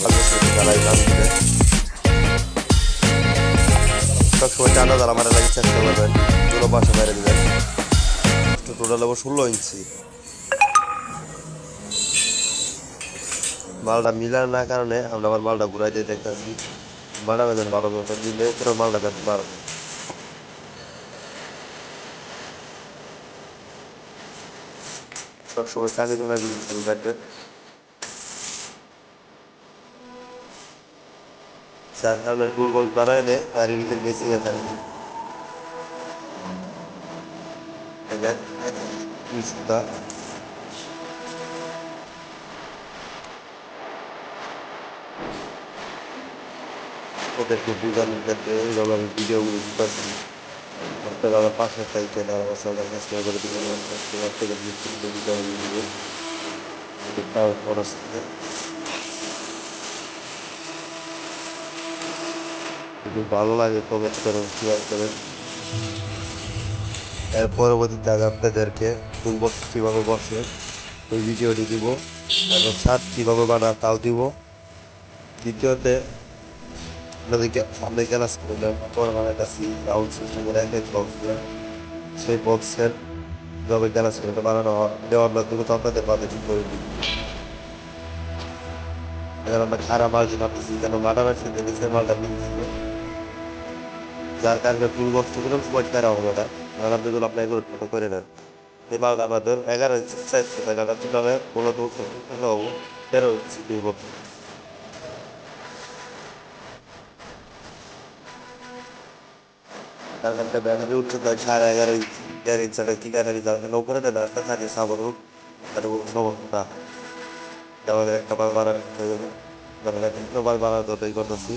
জ্বালাই দাম দিতে সবসময় টানা জ্বালা মারা লাগে চেষ্টা করবেন। পুরো বাসা মেরে দেবেন। টোটাল হব ষোলো ইঞ্চি। মালটা মিলার না কারণে আমরা আবার মালটা ঘুরাই দিয়ে দেখতেছি মালটা বেতন বারো বছর দিলে পুরো মালটা বেতন বারো। সবসময় জমা দিয়ে কাটবে যার কারণে দুর্বল বানায় নেয় আর এদিকে বেশি হয়ে থাকে দেখেন কি সুন্দর ওদেরকে বোঝানোর ক্ষেত্রে এইভাবে আমি ভিডিওগুলো দিতেছি আপনারা আমার পাশে থাকবেন আর আমার সঙ্গে চেষ্টা করে দিবেন তোমার থেকে বিস্তৃত ভিডিও দিব তাও খরচ যদি ভালো লাগে কমেন্ট করেন শেয়ার করেন। এর পরবর্তীতে আমি আপনাদেরকে ফুলবক্স কীভাবে বসে, ওই ভিডিওটি দিব। এবং ছাদ কীভাবে বানা তাও দিব। দ্বিতীয়তে, আপনাদেরকে সামনে ক্লাস করলাম। পর বানাইতেছি রাউন্ড সিস্টেমের এক এক বক্স সেই বক্সের কীভাবে ক্লাস করতে বানানো হয় দেওয়ার মাধ্যমে তো আপনাদের মাঝে ঠিক করে দিই এখানে আমরা খারাপ মার্জিন আপনি কেন মাটা মারছে নিচের মালটা নিচ্ছে যার কারণে ফুল বক্স করে পয়েন্ট করা হবে না। আপনি যদি আপনি এগুলো করে নেন। মালটা আমাদের এগারো ইঞ্চি সাইজ এগারো ইঞ্চি ষোলো দু হব তেরো ইঞ্চি উচ্চতা সাড়ে এগারো ইঞ্চি। ইঞ্চি একটা কি বার করতেছি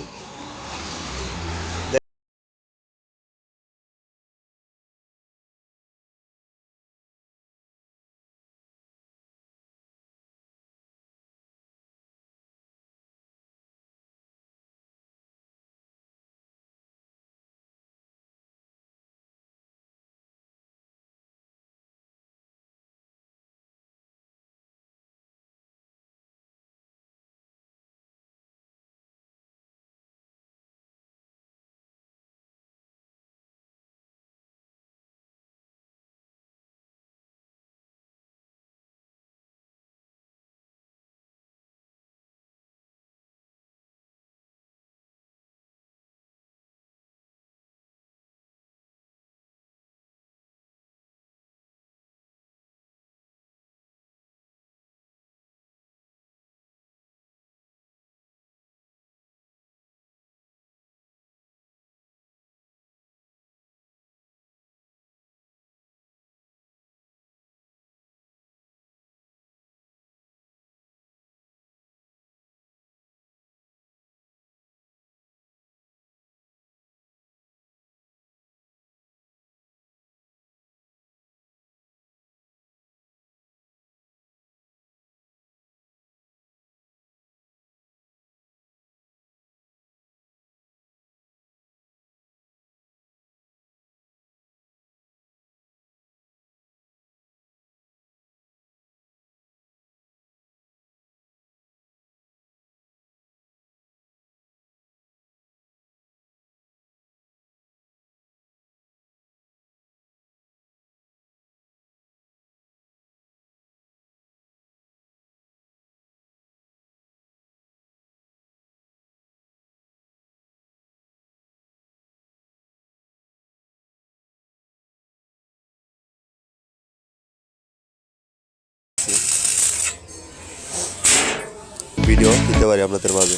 ভিডিও। দিতে পারি আপনাদের মাঝে।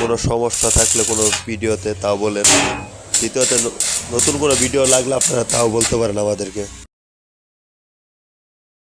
কোনো সমস্যা থাকলে কোনো ভিডিওতে তাও বলেন। দ্বিতীয়তে নতুন কোনো ভিডিও লাগলে আপনারা তাও বলতে পারেন আমাদেরকে।